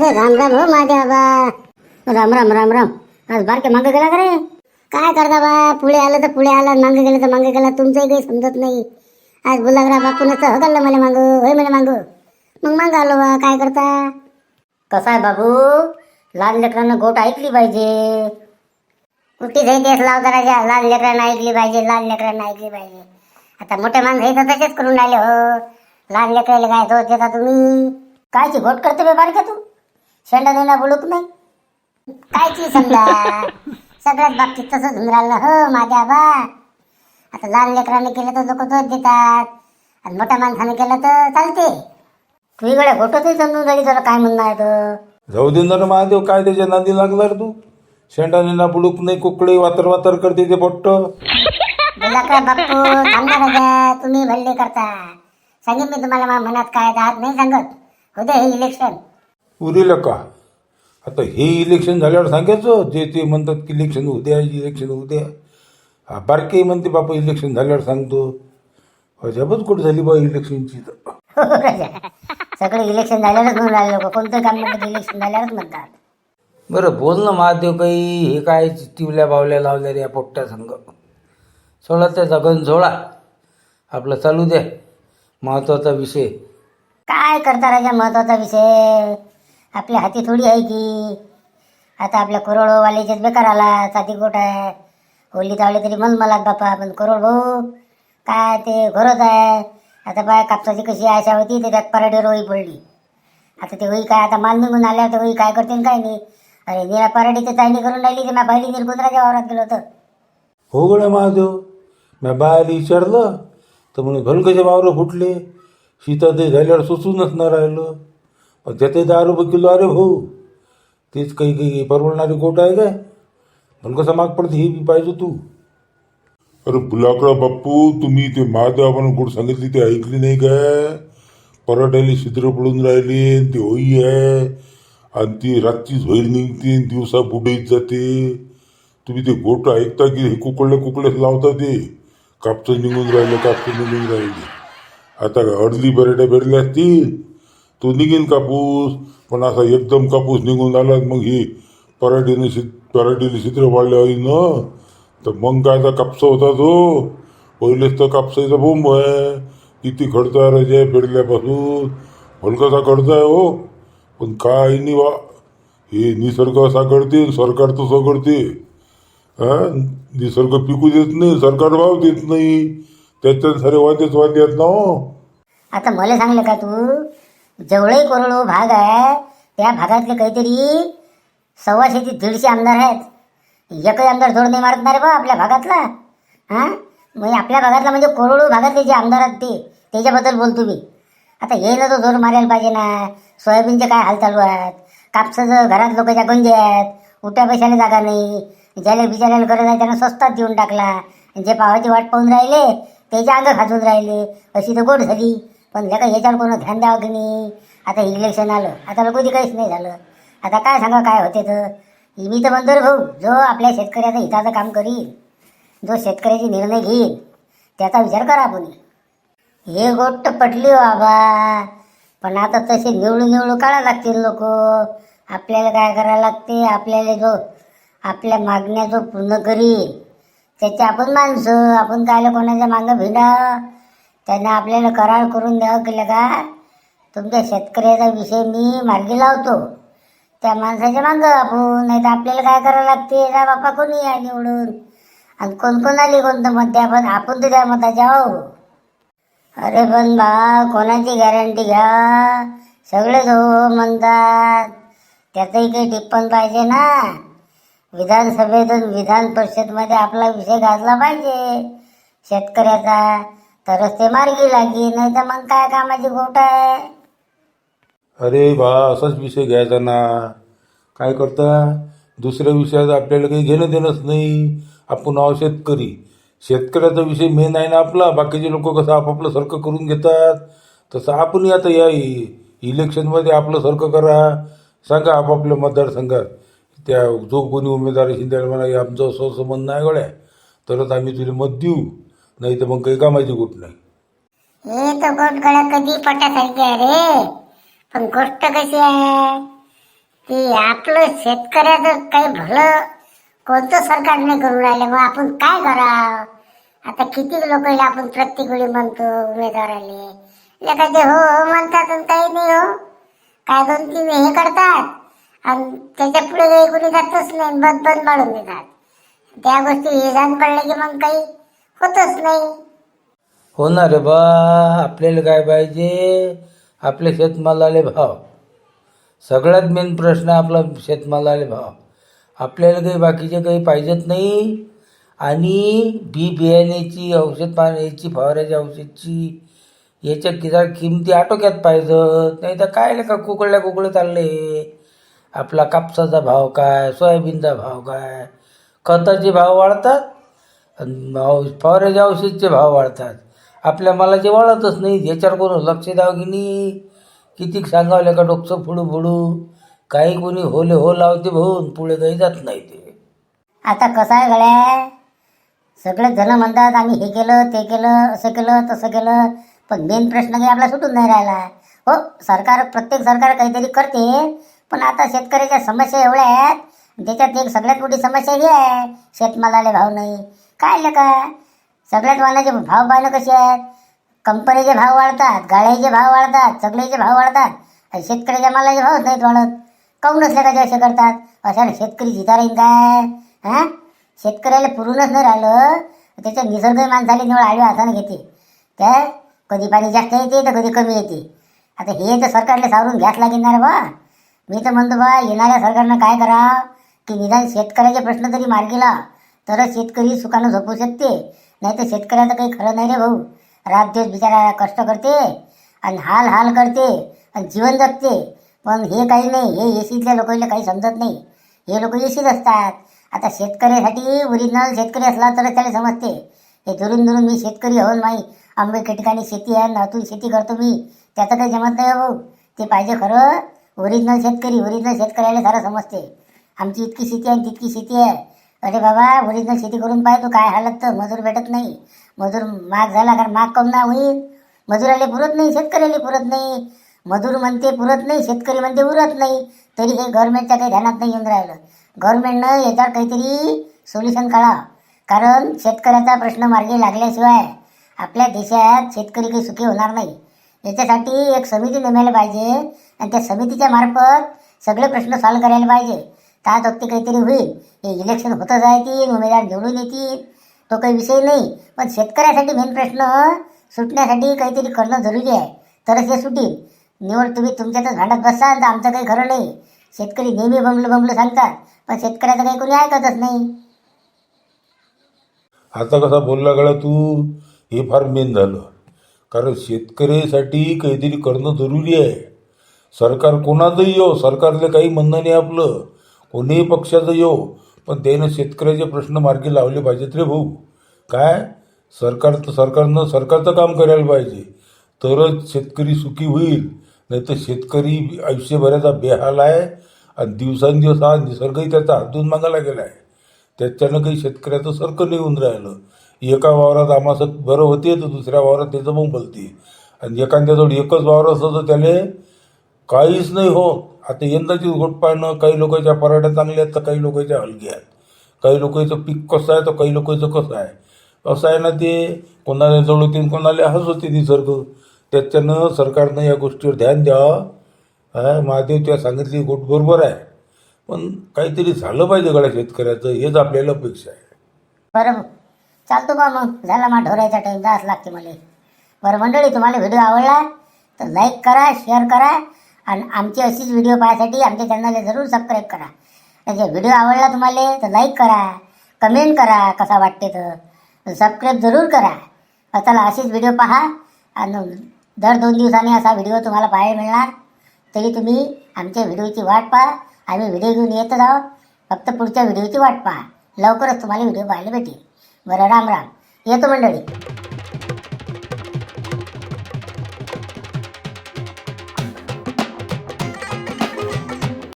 अरे राम राम हो माझ्या बा राम राम राम राम. आज बारके मांग गेला का रे? काय करता बा? पुढे आलं तर पुढे आला मांग गेलं तर मांग गेला तुमचंही काही समजत नाही. आज बोलागरा बापून हगडलं मला मागं होय मला मांग. मग मांग आलो बा काय करता? कसा आहे बाबू? लहान लेकरांना गोट ऐकली पाहिजे. कुठे जाई देश लावता राजा लहान लेकरांना ऐकली पाहिजे लहान लेकरांना ऐकली पाहिजे. आता मोठे माणसं हे तर तसेच करून राहिले हो. लहान लेकराला काय दोष देता तुम्ही? कायची घोट करते बे बारक्या तू? शेंडा देणा बोलूक नाही. कायची समजा सगळ्याच बाबतीत तसंच होऊन राहिलं. हो माझ्या बा. आता लहान लेकराने केलं तर लोक दोष देतात. आणि मोठ्या माणसाने केलं तर चालते. तू इकडे घोटतही समजून राहिली तुला काय म्हणणं आहे तर जाऊ दे ना महादेव काय त्याच्या नादी लागला रे तू. शेंडाने ना बुडूक नाही कुकडे वातर वातर करते ते पोट्ट. बोला काय बाप्पू थांबा राजा तुम्ही भल्ले करता. सांगेन मी तुम्हाला मनात काय आज नाही सांगत. होते हे इलेक्शन उरीला का? आता हे इलेक्शन झाल्यावर सांगायचं जे ते म्हणतात की इलेक्शन उद्या इलेक्शन उद्या हा बारके म्हणते बापा इलेक्शन झाल्यावर सांगतो. अजाबच कुठं झाली बा इलेक्शनची तर हो सगळे इलेक्शन झाल्यावरच म्हणून राहिले लोक. कोणतं काम म्हणतात इलेक्शन झाल्यावरच म्हणतात. बरं बोल ना महादेव काही हे काय टिवल्या बावल्या लावल्या रे या पोट्ट्या संघ सोडा त्याचा गण सोडा. आपलं चालू द्या. महत्त्वाचा विषय. काय करता राजा महत्त्वाचा विषय? आपल्या हाती थोडी आहे की. आता आपल्या करोडवाल्याचेच बेकार आला साधी गोट आहे. होली तावली तरी मन मलात बापा पण करोड भाऊ काय ते घरच आहे. आता पाय कापसाची कशी आशा होती ते त्यात पराठीवर होई पडली. आता ते होई काय आता माल निघून आल्यावर ते होई काय करते काय नाही. अरे निरा पराठीची चायनी करून राहिली ते माझ्या बाईली निर्गुंदराच्या वावरात गेलो होतं. हो गड्या महादेव मी बाहेर विचारलं तर म्हणे भलकचे वावरं फुटले? शीतादही झाल्यावर सुचूनच न राहिलं. पण त्याचे दहा रुपये किलो अरे भाऊ हो, तेच काही काही परवडणारी गोट आहे काय कसं माग पडते हे बी पाहिजे तू। अरे बुलाकडा बाप्पू तुम्ही ते महादेव आपण गोड सांगितली ते ऐकली नाही काय पराठ्याला छिद्र पडून राहिले ते होई आहे आणि ती रातचीच होईल निघते आणि दिवसा बुडीत जाते तुम्ही ते गोट ऐकता की हे कुकडले कुकडेच लावता ते। कापसं निघून राहिलं कापसं निघून राहिले आता काय अर्धी बरेट्या भेटल्या असतील तो निघेन कापूस पण असा एकदम कापूस निघून आला मग ही पराठीने शि पराठीने चित्र वाढले न तर मग काय आता कापसा होता तो? पहिलेच तर कापसाचा बोंब आहे. किती खर्च आहे रे जे पेरल्यापासून. हलकासा खर्च आहे हो. पण काय नाही वा हे निसर्ग असा करते सरकार तसं करते हा? निसर्ग पिकू देत नाही सरकार भाव देत नाही. त्याच्यात सारे वाद्यच वाद्य आहेत ना हो. आता मला सांगलं का तू? जेवढे कोरडो भाग आहे त्या भागातले काहीतरी सव्वाशे ते दीडशे आमदार आहेत. एकही आमदार जोड नाही मारत नाही बा आपल्या भागातला. हां? म्हणजे आपल्या भागातला म्हणजे करोडो भागातले जे आमदार आहेत ते त्याच्याबद्दल बोलतो मी आता हे ना तो जोर मारायला पाहिजे ना. सोयाबीनचे काय हाल चालू आहेत? कापसाचं घरात लोकांच्या गुंजे आहेत उठ्या पैशाने जागा नाही. ज्याला बिचाऱ्याला गरज आहे त्यांना स्वस्तात देऊन टाकला. जे पावाची वाट पाहून राहिले त्याच्या अंग खाजून राहिले. अशी तर गोड झाली. पण लेका याच्यावर कोण ध्यान द्यावं की नाही? आता इलेक्शन आलं. आता लोक काहीच नाही झालं. आता काय सांगा काय होते तर? मी तर म्हणतो रे भाऊ. जो आपल्या शेतकऱ्याचं हिताचं काम करील जो शेतकऱ्याचे निर्णय घेईल त्याचा विचार करा आपण. हे गोष्ट पटली हो बाबा. पण आता तसे निवडून निवडून काढा लागतील लोक. आपल्याला काय करायला लागते? आपल्याला जो आपल्या मागण्या जो पूर्ण करील त्याचे आपण माणसं. आपण कायला कोणाच्या मागं भिडा? त्यांना आपल्याला करार करून द्यावं केलं का तुमच्या शेतकऱ्याचा विषय मी मार्गी लावतो. त्या माणसाच्या मागं आपण नाही तर आपल्याला काय करावं लागते? जा बापा कोणी या निवडून? आणि कोण कोण आली कोणतं मत द्या पण आपण तर त्या मताच्या आहो. अरे पण बा कोणाची गॅरंटी घ्या? सगळेच हो म्हणतात. त्याचंही काही टिप्पण पाहिजे ना? विधानसभेतून विधान परिषदमध्ये आपला विषय गाजला पाहिजे. शेतकऱ्याचा तरच ते मार्गी लागी नाही तर मग काय कामाची गोट आहे? अरे बा असाच विषय घ्यायचा ना. काय करता? दुसऱ्या विषयात आपल्याला काही घेणं देणंच नाही. आपण नाव शेतकरी. शेतकऱ्याचा विषय मेन आहे ना आपला. बाकीचे लोक कसं आपापलं सारखं करून घेतात? तसं आपणही आता या इलेक्शनमध्ये आपलं सारखं करा. सांगा आपापल्या मतदारसंघात. त्या जो कोणी उमेदवार शिंदे म्हणा आमचं असं असं म्हणणं आहे गड्या. तरच आम्ही तुला मत देऊ. नाही तर मग काही कामाची गोट नाही. हे तर गोट गळ्या कधी पटासारखी आहे रे? पण गोष्ट कशी आहे? की आपलं शेतकऱ्याचं काही भलं कोणतं सरकार नाही करून राहिलं? मग आपण काय करावं? आता किती लोक आपण प्रत्येक वेळी म्हणतो उमेदवाराले. एखादे हो हो म्हणतात आणि काही नाही हो. काय दोन तीन हे करतात. आणि त्याच्या पुढे काही कोणी जातच नाही. बंद बंद पाडून देतात. त्या गोष्टी हे जाण पडलं की मग काही होतच नाही. हो ना रे बा आपल्याला काय पाहिजे? आपले शेतमालाले भाव. सगळ्यात मेन प्रश्न आपला शेतमालाले भाव. आपल्याला काही बाकीचे काही पाहिजेत नाही. आणि बी बियाण्याची औषध पाण्याची फवाऱ्याच्या औषधची याच्या किरा किमती आटोक्यात पाहिजेत. नाही तर काय का कुकळल्या कुकळे चालले? आपला कापसाचा भाव काय? सोयाबीनचा भाव काय? खताचे भाव वाढतात? आणि औ- औषधचे भाव वाढतात. आपल्या मालाचे वाढतच नाही. याच्यावर कोण लक्ष द्यावं की नाही? किती सांगावले का डोकसं फुडू फुडू? काही कोणी होले हो लावते भाऊन पुढे काही जात नाही ते. आता कसं आहे गड्या? सगळे जण म्हणतात आम्ही हे केलं ते केलं असं केलं तसं केलं. पण मेन प्रश्न काही आपला सुटून नाही राहिला. हो सरकार प्रत्येक सरकार काहीतरी करते. पण आता शेतकऱ्याच्या समस्या एवढ्या आहेत. त्याच्यात एक सगळ्यात मोठी समस्या ही आहे. शेतमालाला भाव नाही. काय आलं का सगळ्यात भाव पाहिलं कसे आहेत? कंपनीचे भाव वाढतात गाड्याचे भाव वाढतात सगळ्याचे भाव वाढतात. आणि शेतकऱ्याच्या मालाचे भावच नाहीत वाढत. काऊन नसले का असे करतात? अशाने शेतकरी जिता राहील काय? हां? शेतकऱ्याला पुरूनच नाही राहिलं. त्याच्या निसर्ग माणसाला निवड आडव्या हाताने घेते. काय कधी पाणी जास्त येते तर कधी कमी येते. आता हे तर सरकारला सावरून घ्यास लागेल ना रे बा मी तर म्हणतो बा येणाऱ्या सरकारनं काय करावं? की निदान शेतकऱ्याचे प्रश्न तरी मार्गी लाव तरच शेतकरी सुखानं झोपू शकते. नाही तर शेतकऱ्याचं काही खरं नाही रे भाऊ. रात दिवस बिचारा कष्ट करते आणि हाल हाल करते आणि जीवन जगते. पण हे काही नाही हे एसीतल्या लोकांना काही समजत नाही. हे लोक एसीत असतात. आता शेतकऱ्यासाठी ओरिजिनल शेतकरी असला तरच त्याला समजते. हे दुरून दुरून मी शेतकरी होऊन माई आंबे ठिकाणी शेती आहे नातून शेती करतो मी. त्याचं काही जमत नाही हो भाऊ. ते पाहिजे खरं. ओरिजिनल शेतकरी ओरिजिनल शेतकऱ्याला सारं समजते. आमची इतकी शेती आहे आणि तितकी शेती आहे. अरे बाबा ओरिजिनल शेती करून पाय तू काय हालत तर मजूर भेटत नाही. मजूर माग झाला कारण माग कम ना होईल मजुराले पुरत नाही शेतकऱ्याला पुरत नाही. मजूर म्हणते पुरत नाही शेतकरी म्हणते उरत नाही. तरी हे गव्हर्नमेंटच्या काही ध्यानात नाही येऊन राहिलं. गव्हर्नमेंटनं याच्यावर काहीतरी सोल्युशन काढा. कारण शेतकऱ्याचा प्रश्न मार्गी लागल्याशिवाय आपल्या देशात शेतकरी काही सुखी होणार नाही. याच्यासाठी एक समिती नेमायला पाहिजे आणि त्या समितीच्या मार्फत सगळे प्रश्न सॉल्व्ह करायला पाहिजे. त्याच ते काहीतरी होईल. हे इलेक्शन होतच राहतील उमेदवार निवडून येतील. तो काही विषय नाही. पण शेतकऱ्यासाठी मेन प्रश्न सुटण्यासाठी काहीतरी करणं जरुरी आहे. तरच हे सुटील. निवड तुम्ही तुमच्यातच भांडत बसाल तर आमचं काही खरं नाही. शेतकरी नेहमी बंबलं बंबलं सांगतात. पण शेतकऱ्याचं काही कोणी ऐकतच नाही. आता कसा बोलला गळा तू? हे फार मेन झालं. कारण शेतकऱ्यासाठी काहीतरी करणं जरुरी आहे. सरकार कोणाचंही हो, येऊ सरकारचं काही म्हणणं नाही आपलं. कोणीही पक्षाचं येऊ पण त्यानं शेतकऱ्याचे प्रश्न मार्गी लावले पाहिजेत रे भाऊ. काय? सरकार सरकारनं सरकारचं काम करायला पाहिजे. तरच शेतकरी सुखी होईल. नाही तर शेतकरी आयुष्यभराचा बेहाल आहे आणि दिवसांदिवस हा निसर्गही त्याचा हातून मागायला गेला आहे त्याच्यानं काही शेतकऱ्याचं सरकं नाही होऊन राहिलं. एका वावरात आम्हाला बरं होते तर दुसऱ्या वावरात त्याचं मग बोलते आणि एखाद्याजवळ एकच वावर असलं तर त्याला काहीच नाही हो आता यंदाची गोट पाहणं काही लोकांच्या पराठ्या चांगल्या आहेत तर काही लोकांच्या हलक्या आहेत. काही लोकांचं पीक कसं आहे तर काही लोकांचं कसं आहे. असं आहे ना ते कोणाला जवळ कोणाला हस होते निसर्ग. त्याच्यानं सरकारनं या गोष्टीवर ध्यान द्यावं. हा महादेव त्या सांगितली गोट बरोबर आहे. पण काहीतरी झालं पाहिजे गड्या शेतकऱ्याचं हेच आपल्याला अपेक्षा आहे. बरं चालतो बा मग? झाला मा ढोरायचा टाईम जास्त लागते मला. बरं मंडळी तुम्हाला व्हिडिओ आवडला तर लाईक करा शेअर करा आणि आमची अशीच व्हिडिओ पाहण्यासाठी आमच्या चॅनलला जरूर सबस्क्राईब करा. म्हणजे त्याचे व्हिडिओ आवडला तुम्हाला तर लाईक करा कमेंट करा कसा वाटते तर. सबस्क्राईब जरूर करा. चला अशीच व्हिडिओ पहा. आणि दर दोन दिवसांनी असा व्हिडिओ तुम्हाला पाहायला मिळणार. तरी तुम्ही आमच्या व्हिडिओची वाट पहा. आम्ही व्हिडिओ घेऊन येतच आहोत फक्त पुढच्या व्हिडिओची वाट पहा. लवकरच तुम्हाला व्हिडिओ पाहायला भेटेल. बरं राम राम. येतो मंडळी.